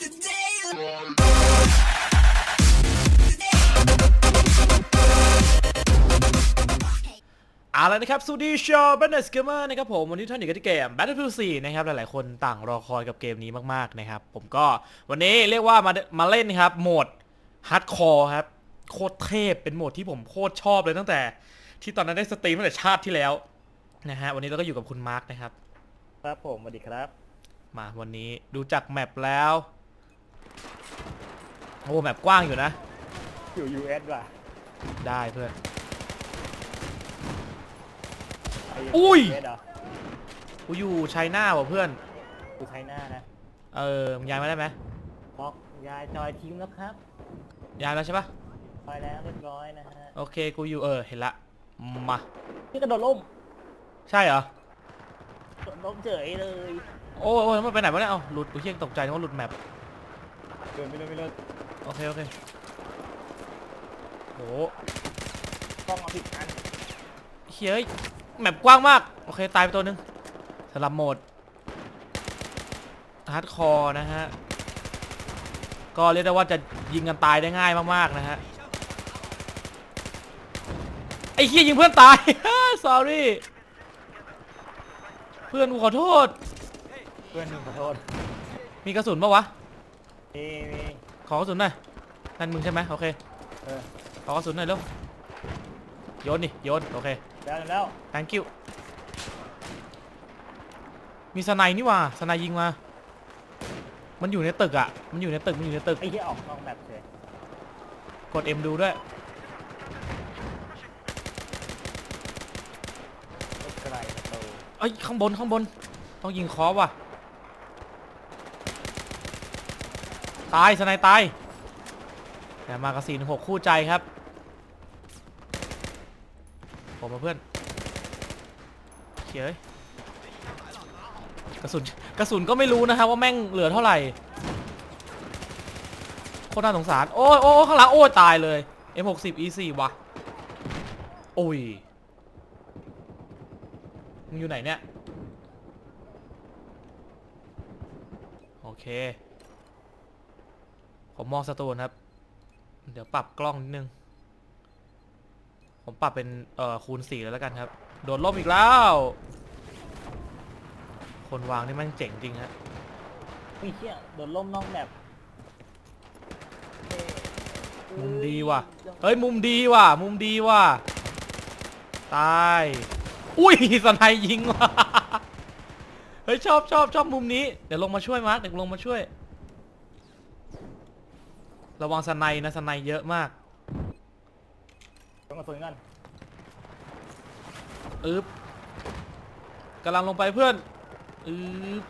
เอาละนะครับสวัสดีชาวบันเนสเกมเมอร์นะครับผม วันนี้ท่านอยู่กันที่เกม Battlefield 4 นะครับ หลายๆ คนต่างรอคอยกับเกมนี้มาก ๆ นะครับ ผมก็วันนี้เรียกว่ามามาเล่นนะครับ โหมดฮาร์ดคอร์ครับ โคตรเทพเป็นโหมดที่ผมโคตรชอบเลยตั้งแต่ที่ตอนนั้นได้สตรีมตั้งแต่ชาติที่แล้วนะฮะวันนี้เราก็อยู่กับคุณมาร์คนะครับ ครับผมสวัสดีครับ มาวันนี้ดูจากแมปแล้ว โอ้แมปกว้างอยู่นะ อยู่ US ว่ะได้เพื่อนไอ้อุ้ย US เหรอกูอยู่ไชน่าว่ะเพื่อนอยู่ไทยหน้านะเออมึงย้ายมาได้ไหมบอกยายจอยทิ้งแล้วครับย้ายแล้วใช่ปะจอยแล้วเรียบร้อยนะฮะโอเคกูอยู่เออเห็นละมานี่กระโดดล่มใช่เหรอ กระโดดล่มเฉยเลยโอ้ยโอ้ยมันไปไหนวะเนี่ยเอาหลุดกูเชี่ยงตกใจนึกว่าหลุดแมป เดินไม่เดินไม่เดินโอเคโอเคโหกล้องเอาผิดอันเฮ้ยแมปกว้างมาก โอเค ตายไปตัวหนึงสลับโหมดฮาร์ดคอร์นะฮะ ก็เรียกได้ว่าจะยิงกันตายได้ง่ายมากๆนะฮะ ไอ้เฮียยิงเพื่อนตาย sorry เพื่อนกูขอโทษ เพื่อนหนึ่งขอโทษ มีกระสุนปะวะ มีมีขอกระสุนหน่อยนั่นมึงใช่ไหมโอเคเออขอกระสุนหน่อยเร็วโยนดิโยนโอเค แล้วแล้ว thank you มีสไนด์นี่หว่าสไนด์ยิงมา มันอยู่ในตึกอะ มันอยู่ในตึกมันอยู่ในตึก ไอ้ที่ออกนอกแบบเฉยกด M ดูด้วยไม่ไกลประตูเอ้ย ข้างบนข้างบน ต้องยิงคอว่ะ ตายสไนตายแต่มากระสีนหกคู่ใจครับผมมาเพื่อนเขียเอ้ยกระสุนกระสุนก็ไม่รู้นะครับว่าแม่งเหลือเท่าไหร่โคตรน่าสงสาร โอ้ยโอ้ยข้างหลังโอ้ยตายเลย M60 E4 ว่ะโอ้ยมึงอยู่ไหนเนี่ย โอเค ผมมองสตูนครับ เดี๋ยวปรับกล้องนิดนึง ผมปรับเป็นเอ่อคูณสี่แล้วแล้วกันครับ โดนล่มอีกแล้ว คนวางนี่แมันเจ๋งจริงฮะไอ้เชี่ยโดนล่มนอกแบบเท่มุมดีว่ะ เฮ้ยมุมดีว่ะ มุมดีว่ะ ตาย อุ้ยสไนด์ยิงว่ะ เฮ้ยชอบชอบชอบมุมนี้ เดี๋ยวลงมาช่วยมาร์คเดี๋ยวลงมาช่วย ระวังสไนด์นะสไนด์เยอะมากต้องกระสุนกันอึ๊บกำลังลงไปเพื่อนอึ๊บ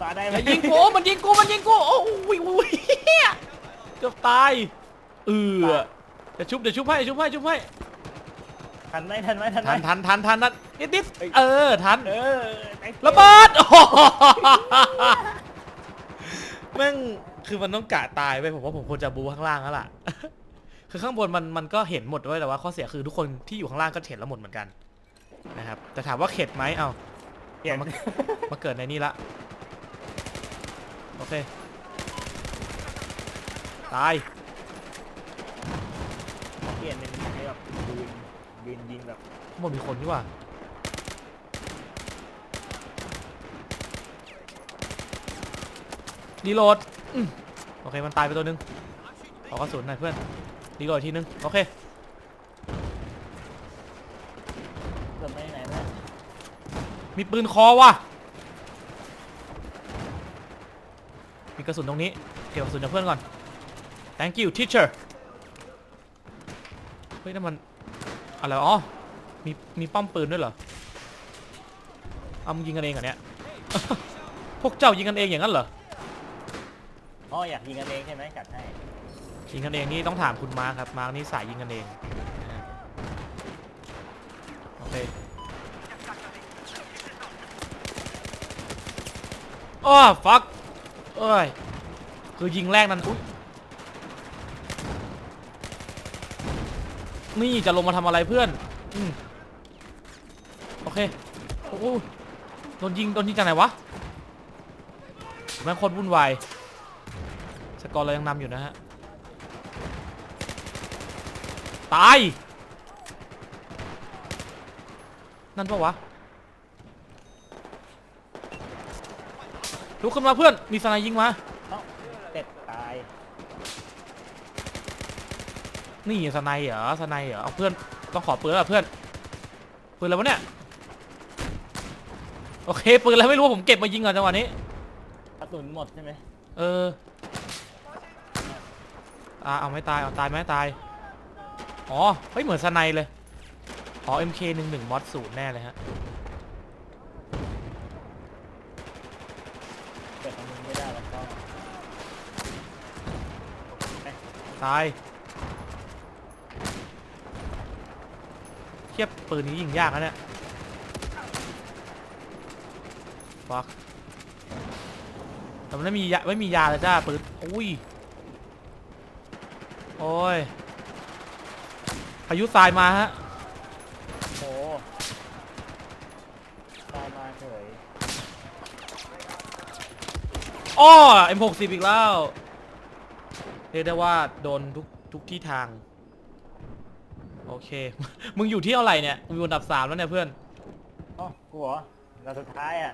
ตายได้ไหมไอ้ยิงกูมันยิงกูมันยิงกูโอ้ยอุ้ยเหี้ยเกือบตายเออเดี๋ยวชุบเดี๋ยวชุบให้ชุบให้ชุบให้ทันไหมทันไหมทันไหมทันทันทันทันทันนิดนิดเอ้ยเออทันเออไอ้ระเบิดโอ้โหแม่ง คือมันต้องกะตายไปผมว่าผมควรจะบูข้างล่างแล้วล่ะ คือข้างบนมันมันก็เห็นหมดด้วยแต่ว่าข้อเสียคือทุกคนที่อยู่ข้างล่างก็เห็นแล้วหมดเหมือนกันนะครับ แต่ถามว่าเข็ดไหมเอ้าเปลี่ยน มามาเกิดในนี้ละ โอเค ตาย เปลี่ยนเป็นแบบยืนยืนยิงแบบ ข้างบนมีคนนี่หว่า รีโหลดอืมโอเคมันตายไปตัวหนึงขอกระสุนหน่อยเพื่อนรีโหลดอีกทีนึงโอเคเกิดไปไหนนะมีปืนคอว่ะมีกระสุนตรงนี้เก็บกระสุนจากเพื่อนก่อน thank you teacher เฮ้ยนั่นมันอะไรวะอ๋อมีมีป้อมปืนด้วยเหรอเอามึงยิงกันเองเหรอเนี่ยพวกเจ้ายิงกันเองอย่างนั้นเหรอ อ๋ออยากยิงกันเองใช่ไหมจัดให้ยิงกันเองนี่ต้องถามคุณมาร์คครับ มาร์คนี่สายยิงกันเองนะฮะโอเคอ้ฟักเอ้ย คือยิงแรกนั้นอุ๊ยนี่จะลงมาทำอะไรเพื่อนอืมโอเค โอ้โหโดนยิง โดนยิงจากไหนวะแม่งโคตรวุ่นวาย สกอร์เรายังนำอยู่นะฮะ ตาย นั่นปะวะลุกขึ้นมาเพื่อน มีสไนยิงมา เอ้าเจ็ดตาย นี่สไนเหรอสไนเหรอเอาเพื่อน ต้องขอปืนแล้วเพื่อน ปืนอะไรวะเนี่ย โอเคปืนแล้วไม่รู้ผมเก็บมายิงก่อนจังหวะนี้ กระสุนหมดใช่ไหมเออ อ่าเอาไม่ตายเอาตายไหมตาย อ๋อ เฮ้ยเหมือนสไนเลย อ๋อ MK11 มอสศูนย์แน่เลยฮะเกิดทำมึงไม่ได้แล้วก็ตายเทียบปืนนี้ยิงยากนะเนี่ยฟักแต่มันไม่มียาไม่มียาเลยจ้าปืนอุ้ย โอ้ยพายุทรายมาฮะโอ้ตายมาเฉยอ้อ M60 อีกแล้วเรียกได้ว่าโดนทุกทุกที่ทาง โอเค มึงอยู่ที่เท่าไหร่เนี่ยมึงอยู่อันดับสามแล้วเนี่ยเพื่อน อ๋อกูเหรอเราสุดท้ายอะ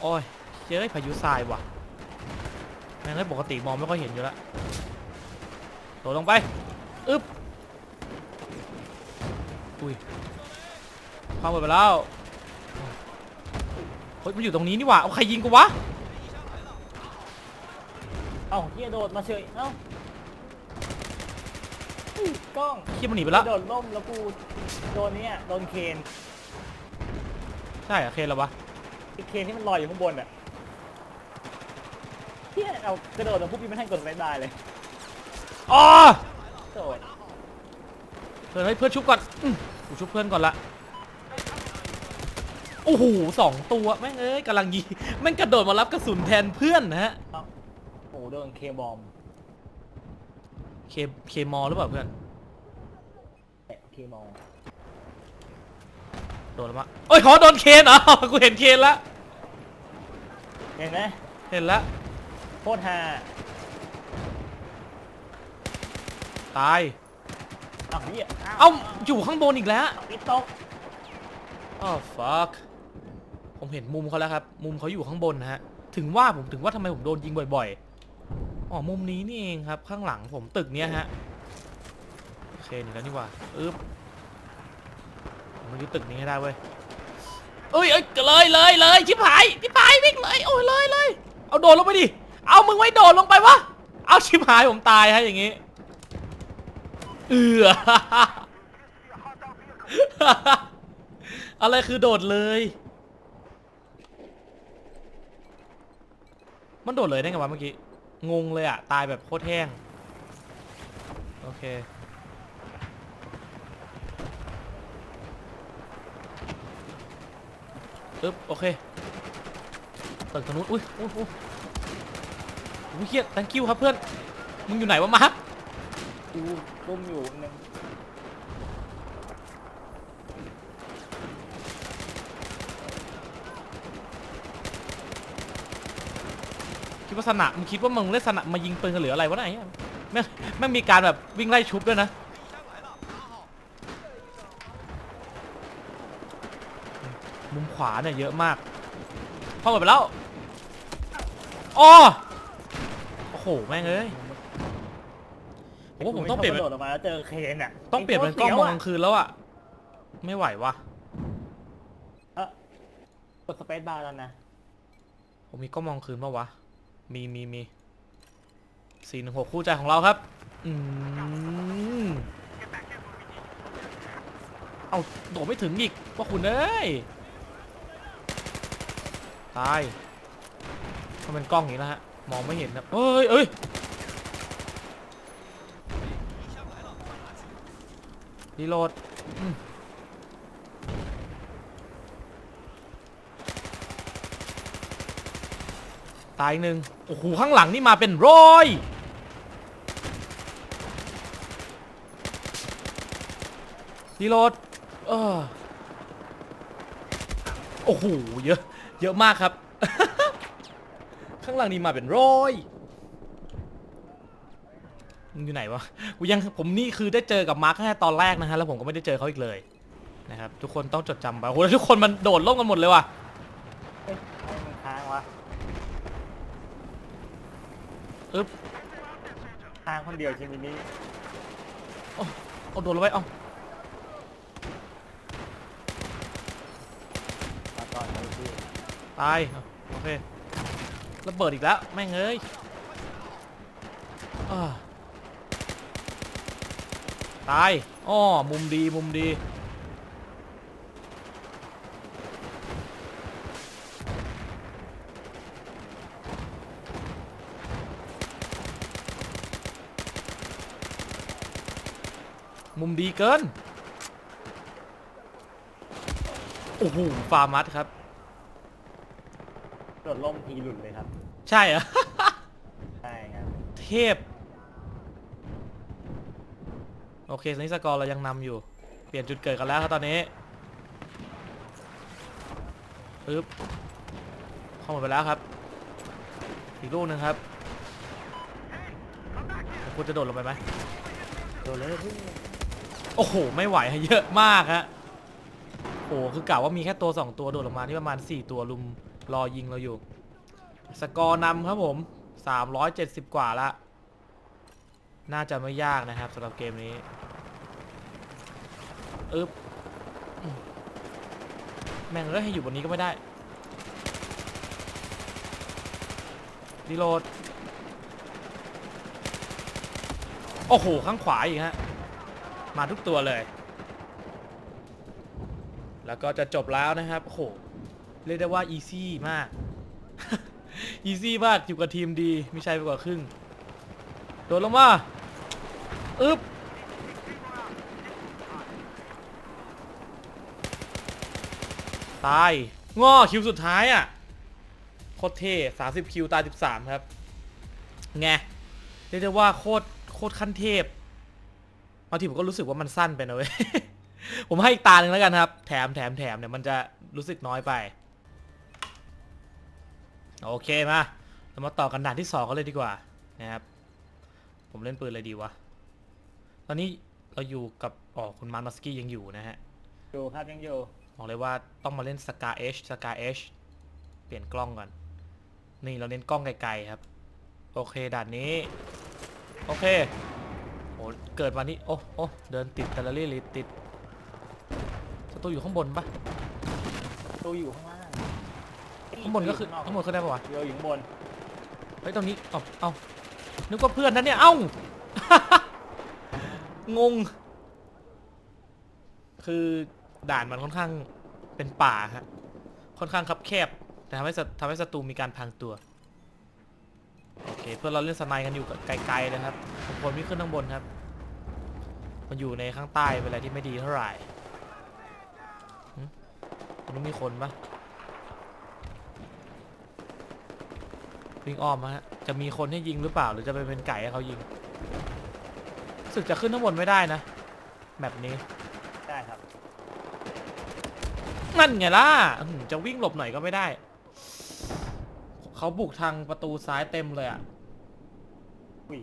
โอ้ยเย้ยพายุทรายว่ะแม่งเลยปกติมองไม่ค่อยเห็นอยู่แล้ว โดดลงไปอึ๊บอุ้ยความหมดไปแล้วเฮ้ยมันอยู่ตรงนี้นี่หว่าเอาใครยิงกูวะเอ้าเฮียโดดมาเฉยเอ้าอุ้ยกล้องขี้มันหนีไปแล้วโดดล่มแล้วกูโดนเนี้ยโดนเคนใช่เหรอเคนเหรอวะไอ้เคนที่มันลอยอยู่ข้างบนอะเฮียเอากระโดดมาปุ๊บพี่ไม่ให้กดไม่ได้เลย อ๋อโดดเพื่อนให้เพื่อนชุบก่อนอื้อกูชุบเพื่อนก่อนละโอ้โหสองตัวแม่งเอ้ยกำลังยีแม่งกระโดดมารับกระสุนแทนเพื่อนนะฮะเอ้าโอ้โหโดนเคบอมเคเคมอหรือเปล่าเพื่อนแตะเคมอมโดนแล้วมาเอ้ยขอโดนเคนเหรอกูเห็นเคนละเห็นไหมเห็นละโคตรฮา ตายเอ้าเฮียเอ้าอยู่ข้างบนอีกแล้วปิดตกอ้าว fuck ผมเห็นมุมเขาแล้วครับ มุมเขาอยู่ข้างบนนะฮะ ถึงว่าผมถึงว่าทำไมผมโดนยิงบ่อยๆ อ๋อ มุมนี้นี่เองครับ ข้างหลังผมตึกเนี้ยฮะ โอเคนี่แล้วนี่หว่าอึ๊บผมมายึดตึกนี้ให้ได้เว้ยเอ้ยเอ้ยเลยเลยเลยชิบหายชิบหายวิ่งเลยโอ้ยเลยเลยเอาโดดลงไปดิ เอามึงไม่โดดลงไปวะ เอาชิบหายผมตายฮะอย่างงี้ เอืออะไรคือโดดเลย มันโดดเลยได้ไงวะเมื่อกี้ งงเลยอะตายแบบโคตรแห้ง โอเค ปึ๊บ โอเคตึกตรงนู้นอุ้ยอุ้ยอุ้ยอุ้ยเครียด thank you ครับเพื่อน มึงอยู่ไหนวะมาร์ค กูรุ่มอยู่นึงคิดว่าสนะมึงคิดว่ามึงเล่นสนะมายิงปืนกันหรืออะไรวะไหนยแม่งแม่งมีการแบบวิ่งไล่ชุบด้วยนะมุมขวาเนี่ยเยอะมากเข้าหมดไปแล้วอ้อโอ้โหแม่งเอ้ย ผมว่าผมต้องเปลี่ยนไชบกระโดดออกมาแล้วเจอเคนอะต้องเปลี่ยนเป็นกล้องมองกลางคืนแล้วอะไม่ไหววะเออกดสเปซบาร์แล้วนะผมมีกล้องมองคืนปะวะมีมีมีสี่หนึ่งหกคู่ใจของเราครับ อืมเอาโดดไม่ถึงอีกว่าคุณเอ้ยตายมันเป็นกล้องอย่างนี้แล้วฮะมองไม่เห็นครับเอ้ยเอ้ย รีโหลดตายหนึ่งโอ้โห ข้างหลังนี่มาเป็นร้อย รีโหลด เออ โอ้โห เยอะ เยอะมากครับ ข้างหลังนี่มาเป็นร้อย มึงอยู่ไหนวะ กูยังผมนี่คือได้เจอกับมาร์คแค่ตอนแรกนะฮะแล้วผมก็ไม่ได้เจอเขาอีกเลยนะครับทุกคนต้องจดจำไปโอ้โหแล้วทุกคนมันโดดล่มกันหมดเลยว่ะเอ้ยให้มันค้างวะอึ๊บค้างคนเดียวใช่ไหมนี่เอาโดดลงไปเอามาก่อนเลยพี่ตายเอาโอเคระเบิดอีกแล้วแม่งเอ้ยอ้า ตายอ้อมุมดีมุมดีมุมดีเกิน โอ้โห ฟาร์มัสครับ โดดล่มทีหลุดเลยครับ ใช่เหรอ ใช่ครับ เทพ โอเคสนิสกอร์เรายังนำอยู่ เปลี่ยนจุดเกิดกันแล้วครับตอนนี้ปึ๊บเข้าหมดไปแล้วครับ อีกลูกหนึ่งครับคุณจะโดดลงไปไหมโดดเลยโอ้โห ไม่ไหวเยอะมากฮะโอ้โหคือกะว่ามีแค่ตัว 2 ตัวโดดลงมาที่ประมาณ 4 ตัวลุมรอยิงเราอยู่ สกอร์นำครับผม 370 กว่าละ น่าจะไม่ยากนะครับสำหรับเกมนี้อึ๊บแม่งเอ้ยให้อยู่บนนี้ก็ไม่ได้รีโหลด โอ้โห ข้างขวาอีกฮะ มาทุกตัวเลย แล้วก็จะจบแล้วนะครับ โอ้โห เรียกได้ว่าอีซี่มาก อีซี่มาก อยู่กับทีมดี ไม่ใช่ไปกว่าครึ่ง โดดลงมา อึ๊บตายง้อคิวสุดท้ายอะโคตรเท่30คิวตาย13ครับ ไงเรียกได้ว่าโคตรโคตรขั้นเทพบางทีผมก็รู้สึกว่ามันสั้นไปนะเว้ย ผมให้อีกตาหนึ่งแล้วกันครับ แถมแถมแถมเนี่ยมันจะรู้สึกน้อยไป โอเคมา เรามาต่อกันด่านที่สองกันเลยดีกว่านะครับ ผมเล่นปืนอะไรดีวะ ตอนนี้เราอยู่กับอ๋อคุณมาร์คมัสกี้ยังอยู่นะฮะ อยู่ครับยังอยู่ บอกเลยว่าต้องมาเล่นสกาเอชสกาเอชเปลี่ยนกล้องก่อน นี่เราเน้นกล้องไกลๆครับ โอเคด่านนี้ โอเคโอ้เกิดมานี่โอ้โอ้เดินติดแต่ละลี่ลิติดศัตรูอยู่ข้างบนปะตัวอยู่ข้างล่างข้างบนก็คือข้าข้างงบนขึ้นได้ปะวะ เดียวอยู่ข้างบน เฮ้ยตรงนี้เอ้าเอ้านึกว่าเพื่อนนะเนี่ย เอ้า งง คือด่านมันค่อนข้างเป็นป่าฮะ ค่อนข้างคับแคบ แต่ทำให้ทำให้ศัตรูมีการพรางตัว โอเค เพื่อเราเล่นสไนด์กันอยู่ไกลๆเลยครับผมคนไม่ขึ้นข้างบนครับ มันอยู่ในข้างใต้เป็นอะไรที่ไม่ดีเท่าไหร่หึตรงนู้นมีคนปะวิ่งอ้อมฮะ จะมีคนให้ยิงหรือเปล่า หรือจะไปเป็นไก่ให้เขายิง สึกจะขึ้นข้างบนไม่ได้นะแบบนี้ได้ครับ นั่นไงล่ะอื้อหือจะวิ่งหลบหน่อยก็ไม่ได้ เขาบุกทางประตูซ้ายเต็มเลยอะอุ้ย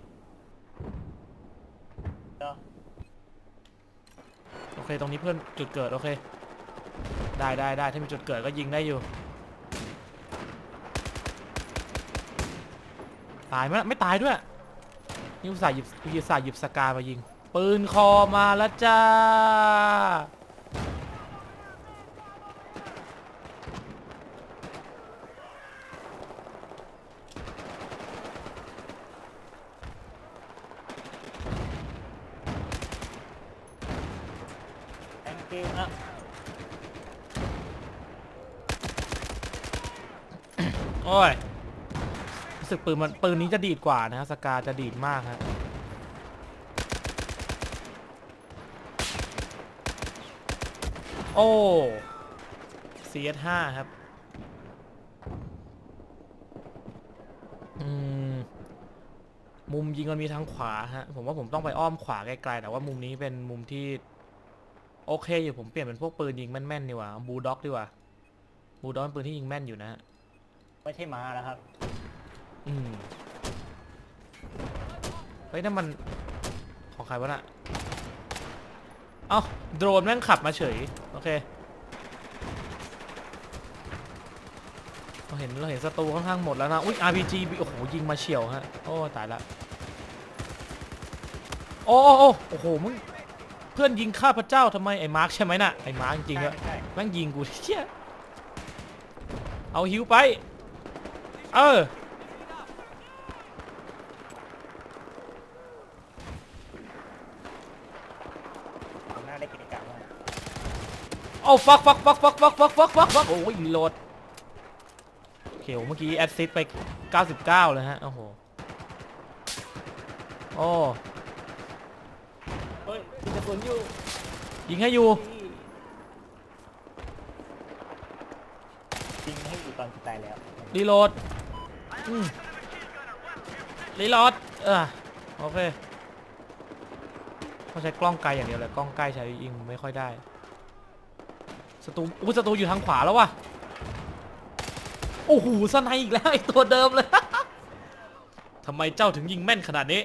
เดี๋ยวโอเค ตรงนี้เพื่อนจุดเกิดโอเค ได้ได้ได้ถ้ามีจุดเกิดก็ยิงได้อยู่ ตายไหมล่ะไม่ตายด้วย นี่อุตส่าห์หยิบอุตส่าห์หยิบสกามายิง ปืนคอมาแล้วจ้า แองเกลนะ โอ้ย รู้สึก ปืนมันปืนนี้จะดีดกว่านะฮะสกาจะดีดมากฮะโอ้ CS5 ครับอืมมุมยิงมันมีทางขวาฮะ ผมว่าผมต้องไปอ้อมขวาไกลๆแต่ว่ามุมนี้เป็นมุมที่ โอเคอยู่ผมเปลี่ยนเป็นพวกปืนยิงแม่นๆดีกว่าบูลด็อกดีกว่าบูลด็อกเป็นปืนที่ยิงแม่นอยู่นะฮะ ไม่ใช่ม้าแล้วครับ อืมเฮ้ยนั่นมันของใครวะน่ะ เอ้าโดรนแม่งขับมาเฉย โอเค เราเห็นเราเห็นศัตรูค่อนข้างหมดแล้วนะ อุ้ย RPG โอ้โห ยิงมาเฉียวฮะ โอ้ ตายละ โอ้โอ้โอ้โอ้โหมึง เพื่อนยิงข้าพเจ้าทำไม ไอ้มาร์คใช่ไหมน่ะ ไอ้มาร์คจริงๆใช่อะใช่แม่งยิงกูเชี่ยเอาฮิวไป เออ ผมน่าได้กิจกรรมมาก เอาฟักฟักฟักฟักฟักฟักฟักฟักฟักโอ้ยรีโหลดโอเคเมื่อกี้แอดซิสไป 99 เลยฮะ โอ้โห โอ้เฮ้ยมีกระสุนอยู่ยิงให้อยู่ จริงให้อยู่ตอนตายแล้วรีโหลดอืมรีโหลดเออโอเคต้องใช้กล้องไกลอย่างเดียวเลยกล้องใกล้ใช้ยิงไม่ค่อยได้ ศัตรูอู้ศัตรูอยู่ทางขวาแล้ววะโอ้โหสไนอีกแล้วไอตัวเดิมเลย ทำไมเจ้าถึงยิงแม่นขนาดนี้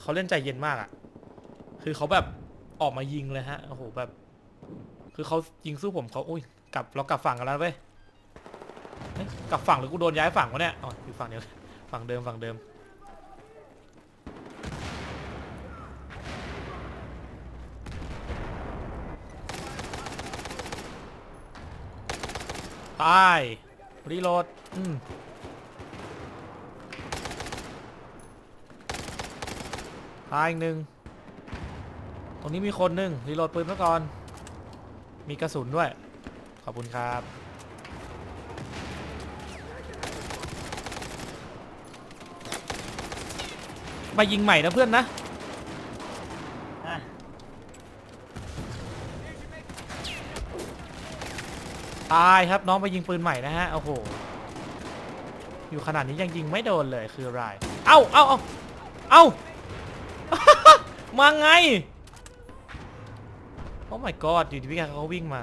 เขาเล่นใจเย็นมากอะคือเขาแบบออกมายิงเลยฮะ โอ้โหแบบ คือเขายิงสู้ผมเขาอุ้ยกลับเรากลับฝั่งกันแล้วเว้ยกลับฝั่งหรือกูโดนย้ายฝั่งวะเนี่ย อ๋ออยู่ฝั่งเดียวฝั่งเดิมฝั่งเดิม รีโหลดอืมตายอีกหนึ่งตรงนี้มีคนหนึ่งรีโหลดปืนมาก่อน มีกระสุนด้วย ขอบคุณครับ มายิงใหม่นะเพื่อนนะ ตายครับน้องไปยิงปืนใหม่นะฮะโอ้โหอยู่ขนาดนี้ยังยิงไม่โดนเลยคืออะไรเอ้าเอ้าเอ้าเอ้ามาไงโอ้ my god อยู่ที่พี่แกเขาวิ่งมา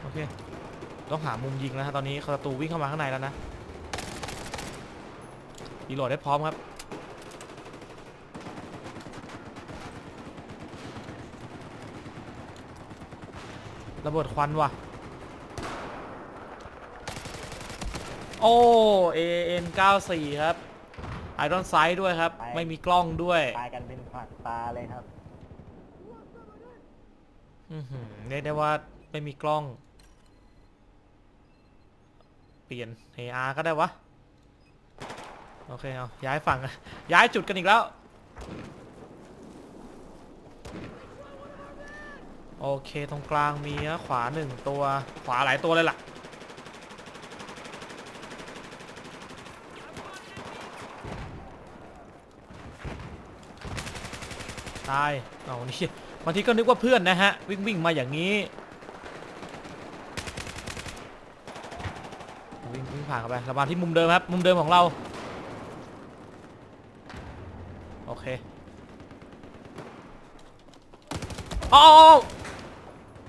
โอเคต้องหามุมยิงแล้วฮะตอนนี้ศัตรูวิ่งเข้ามาข้างในแล้วนะรีโหลดได้พร้อมครับ ระเบิดควันว่ะ โอ้ AN 94ครับไอรอนไซด์ด้วยครับไม่มีกล้องด้วยตายกันเป็นผักตาเลยครับ อือหือเรียกได้ว่าไม่มีกล้อง เปลี่ยน AR ก็ได้วะ โอเคเอาย้ายฝั่ง ย้ายจุดกันอีกแล้ว โอเคตรงกลางมีขวาหนึ่งตัวขวาหลายตัวเลยล่ะ ตายเอานี่บางทีก็นึกว่าเพื่อนนะฮะ วิ่งวิ่งมาอย่างนี้ วิ่งวิ่งผ่านเข้าไปเรามาที่มุมเดิมครับ มุมเดิมของเรา โอเคโอ้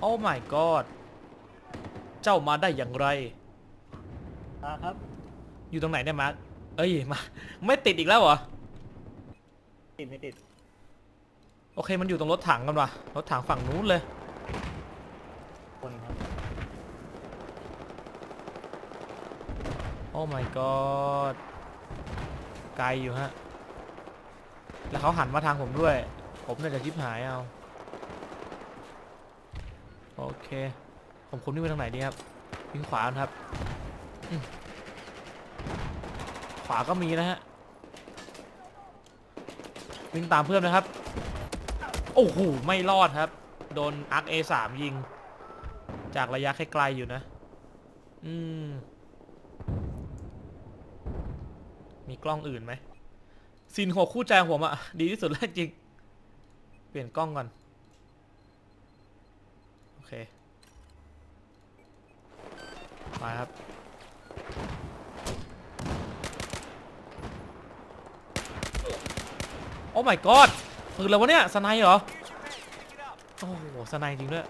โอ้ my god เจ้ามาได้อย่างไรมาครับ อยู่ตรงไหนเนี่ยมาร์คเอ้ยมา ไม่ติดอีกแล้วเหรอ ติดไม่ติด โอเคมันอยู่ตรงรถถังกันว่ะ รถถังฝั่งนู้นเลย คนครับ โอ้ my god ไกลอยู่ฮะ แล้วเขาหันมาทางผมด้วย ผมเนี่ยจะชิบหายเอา โอเค ผมคุณวิ่ไปทางไหนดีครับวิ่งขวาครับ ขวาก็มีนะฮะ วิ่งตามเพื่อนนะครับ โอ้โห ไม่รอดครับ โดนอาร์ค A3 ยิง จากระยะไกลๆอยู่นะ อืม มีกล้องอื่นไหมซีนหกคู่ใจงผมอะดีที่สุดแล้วจริง เปลี่ยนกล้องก่อน อเคมาครับ โอ้ my god ปืนแล้ววะเนี่ยสไนเหรอ โอ้โหสไนจริงด้วย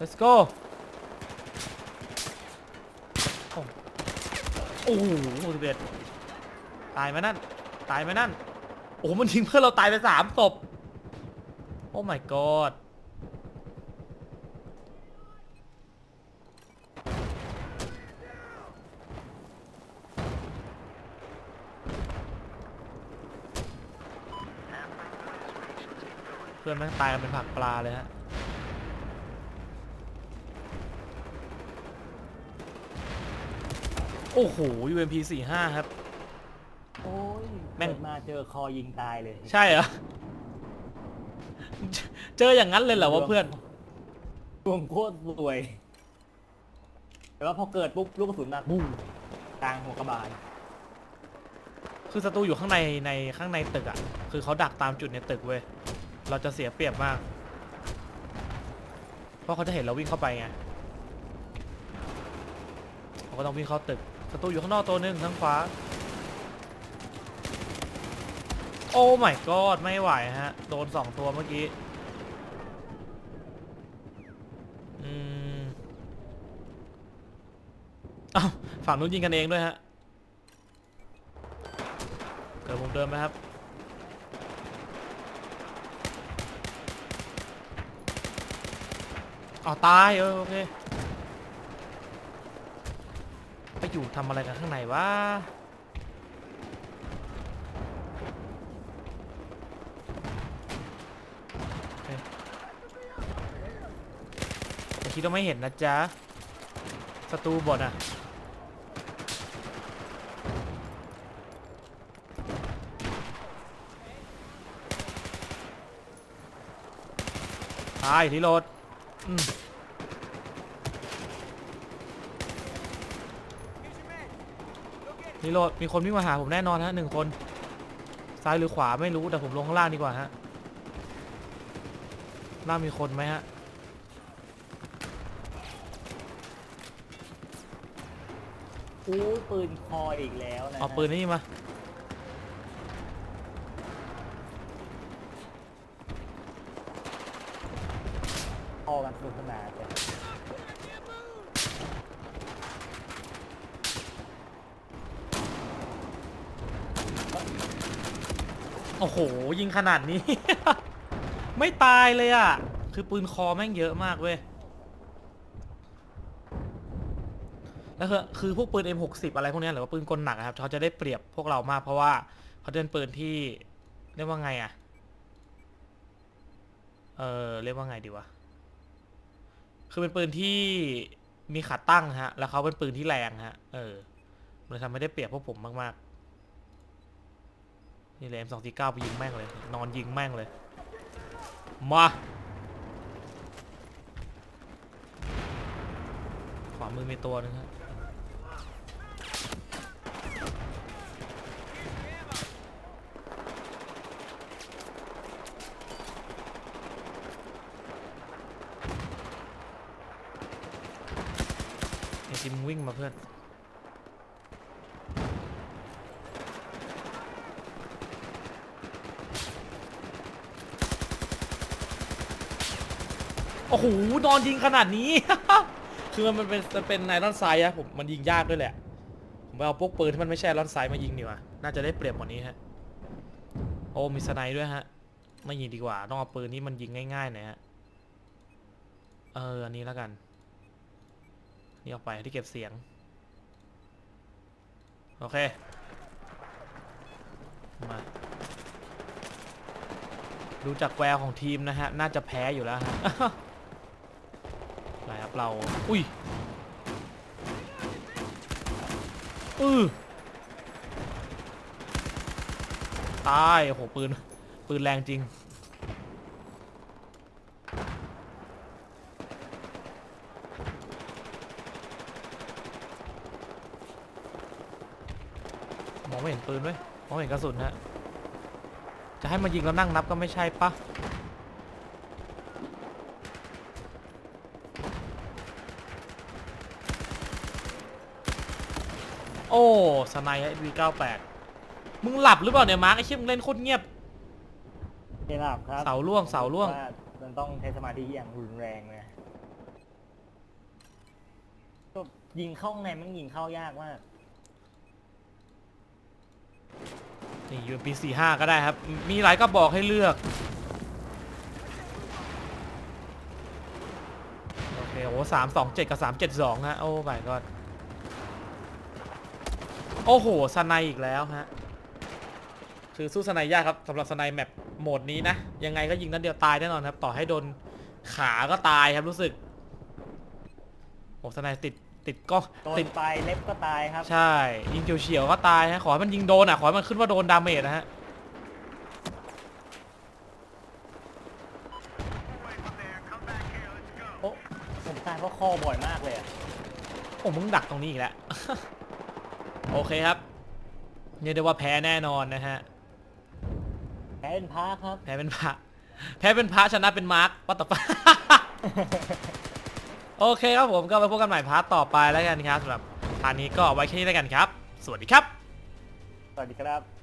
let's go โอ้โหสิบเอ็ดตายไหมนั่น ตายไหมนั่น โอ้โหมันทิ้งเพื่อนเราตายไปสามศพ โอ้ my god เพื่อนแม่งตายกันเป็นผักปลาเลยฮะโอ้โห UMP 45 ครับ แม่ง เปิดมาเจอคอยิงตายเลยใช่เหรอ เจออย่างนั้นเลยเหรอวะเพื่อนรวมโคตรสวย แต่ว่าพอเกิดปุ๊บลูกกระสุนมาบูมกลางหัวกระบาลคือศัตรูอยู่ข้างในในข้างในตึกอะ คือเขาดักตามจุดในตึกเว้ย เราจะเสียเปรียบมาก เพราะเขาจะเห็นเราวิ่งเข้าไปไงเขาก็ต้องวิ่งเข้าตึกศัตรูอยู่ข้างนอกตัวหนึงทางขวา โอ้ my god ไม่ไหวฮะ โดนสองตัวเมื่อกี้อืมอ้าวฝั่งนู้นยิงกันเองด้วยฮะ เกิดมุมเดิมไหมครับอ๋อตายเออโอเค ไปอยู่ทำอะไรกันข้างในวะ โอเคอย่า คิดว่าไม่เห็นนะจ๊ะศัตรูบอดอะตายรีโหลดอืมรีโหลดมีคนวิ่งมาหาผมแน่นอนฮะหนึ่งคน ซ้ายหรือขวาไม่รู้แต่ผมลงข้างล่างดีกว่าฮะล่างมีคนไหมฮะ อู้ปืนคออีกแล้วนะเอาปืนนี่มา คอกันสนุกสนานเลยโอ้โห ยิงขนาดนี้ ไม่ตายเลยอะ คือปืนคอแม่งเยอะมากเว้ย แล้วคือคือพวกปืน M60 อะไรพวกเนี้ยหรือว่าปืนกลหนักอะครับเขาจะได้เปรียบพวกเรามากเพราะว่าเขาเป็นปืนที่เรียกว่าไงอะเออเรียกว่าไงดีวะคือเป็นปืนที่มีขาตั้งฮะ แล้วเขาเป็นปืนที่แรงฮะ เออ มันทำให้ได้เปรียบพวกผมมากๆ นี่เลย M249 ไปยิงแม่งเลย นอนยิงแม่งเลย มา ขวามือมีตัวหนึงฮะ จิมวิ่งมาเพื่อน โอ้โหนอนยิงขนาดนี้ คือมันเป็นมันเป็นไนลอนไซด์อะผมมันยิงยากด้วยแหละ ผมไปเอาพวกปืนที่มันไม่ใช่ไนลอนไซด์มายิงดีกว่า น่าจะได้เปรียบกว่านี้ฮะ โอ้มีสไนด์ด้วยฮะ ไม่ยิงดีกว่า ต้องเอาปืนที่มันยิงง่ายๆหน่อยฮะ เออ อันนี้แล้วกัน นี่ออกไปที่เก็บเสียง โอเค มาดูจากแววของทีมนะฮะ น่าจะแพ้อยู่แล้วฮะไรครับเรา อุ้ยอือตายโอ้โหปืน ปืนแรงจริง องไม่เห็นปืนเว้ยมองไม่เห็นกระสุนฮะ จะให้มายิงแล้วนั่งนับก็ไม่ใช่ปะโอ้สไนเอสวีเก้าแปดมึงหลับหรือเปล่าเนี่ยมาร์คไอ้เชี่ยมึงเล่นโคตรเงียบเห็นหลับครับเสาล่วงเสาล่วงามันต้องใช้สมาธิอย่างรุนแรงเลยก็ยิงเข้าข้างในมันยิงเข้ายากมาก นี่ UMP 45ก็ได้ครับ มีหลายกระบอกให้เลือก โอเค โอ้สามสองเจ็ดกับสามเจ็ดสองฮะ โอ้ my god โอ้โหสไนอีกแล้วฮะ คือสู้สไนยากครับสำหรับสไนแมปโหมดนี้นะ ยังไงก็ยิงนัดเดียวตายแน่นอนครับ ต่อให้โดนขาก็ตายครับรู้สึกโอ้สไนติด ติดก็โดนติดไปเล็บก็ตายครับ ใช่ ยิงเฉียวๆก็ตายฮะขอให้มันยิงโดนอะขอให้มันขึ้นว่าโดนดาเมจนะฮะโอ้ผมตายเพราะคอบ่อยมากเลยอะโอ้มึงดักตรงนี้อีกแล้ว โอเคครับเรียกได้ว่าแพ้แน่นอนนะฮะ แพ้เป็นพาครับ แพ้เป็นพระ แพ้เป็นพระชนะเป็นมาร์ควัตถุปะ โอเคครับผมก็ไปพบกันใหม่พาร์ทต่อไปแล้วกันครับสำหรับพาร์ทนี้ก็เอาไว้แค่นี้แล้วกันครับ สวัสดีครับ สวัสดีครับ